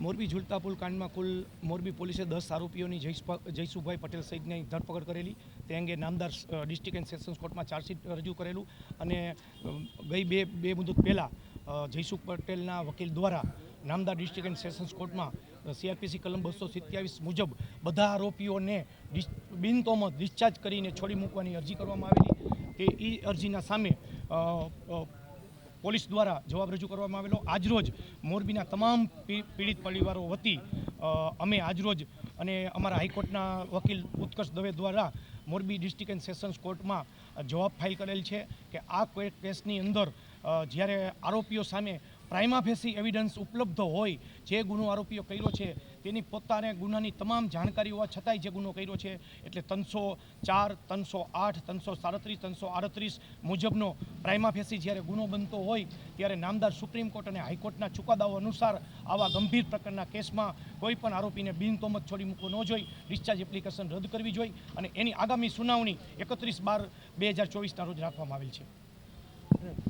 મોરબી ઝુલતા પુલ કાંડમાં કુલ મોરબી પોલીસે દસ આરોપીઓની જયસુભા- જયસુભાઈ પટેલ સહિતની ધરપકડ કરેલી. તે અંગે નામદાર ડિસ્ટ્રિક્ટ એન્ડ સેશન્સ કોર્ટમાં ચાર્જશીટ રજૂ કરેલું અને ગઈ બે બે મુદત પહેલાં જયસુખ પટેલના વકીલ દ્વારા નામદાર ડિસ્ટ્રિક્ટ એન્ડ સેશન્સ કોર્ટમાં સીઆરપીસી કલમ બસો સિત્યાવીસ મુજબ બધા આરોપીઓને બિનતોમત ડિસ્ચાર્જ કરીને છોડી મૂકવાની અરજી કરવામાં આવેલી. તે એ અરજીના સામે પોલીસ દ્વારા જવાબ રજૂ કરવામાં આવેલો. આજરોજ મોરબીના તમામ પીડિત પરિવારો વતી અમે આજરોજ અને અમારા હાઈકોર્ટના વકીલ ઉત્કર્ષ દવે દ્વારા મોરબી ડિસ્ટ્રિક્ટ એન્ડ સેશન્સ કોર્ટમાં જવાબ ફાઇલ કરેલ છે કે આ કેસની અંદર જ્યારે આરોપીઓ સામે પ્રાઇમા ફેસી એવિડન્સ ઉપલબ્ધ હોય, જે ગુનો આરોપીઓ કર્યો છે, તેની પોતાને ગુનાની તમામ જાણકારી હોવા છતાંય જે ગુનો કર્યો છે, એટલે ત્રણસો ચાર, ત્રણસો આઠ, ત્રણસો સાડત્રીસ, ત્રણસો આડત્રીસ મુજબનો પ્રાઇમા ફેસી જ્યારે ગુનો બનતો હોય, ત્યારે નામદાર સુપ્રીમ કોર્ટ અને હાઈકોર્ટના ચુકાદાઓ અનુસાર આવા ગંભીર પ્રકારના કેસમાં કોઈ પણ આરોપીને બિનતોમત છોડી મૂકવો ન જોઈ ડિસ્ચાર્જ એપ્લિકેશન રદ કરવી જોઈએ અને એની આગામી સુનાવણી એકત્રીસ બાર બે હજાર ચોવીસના રોજ રાખવામાં આવેલ છે.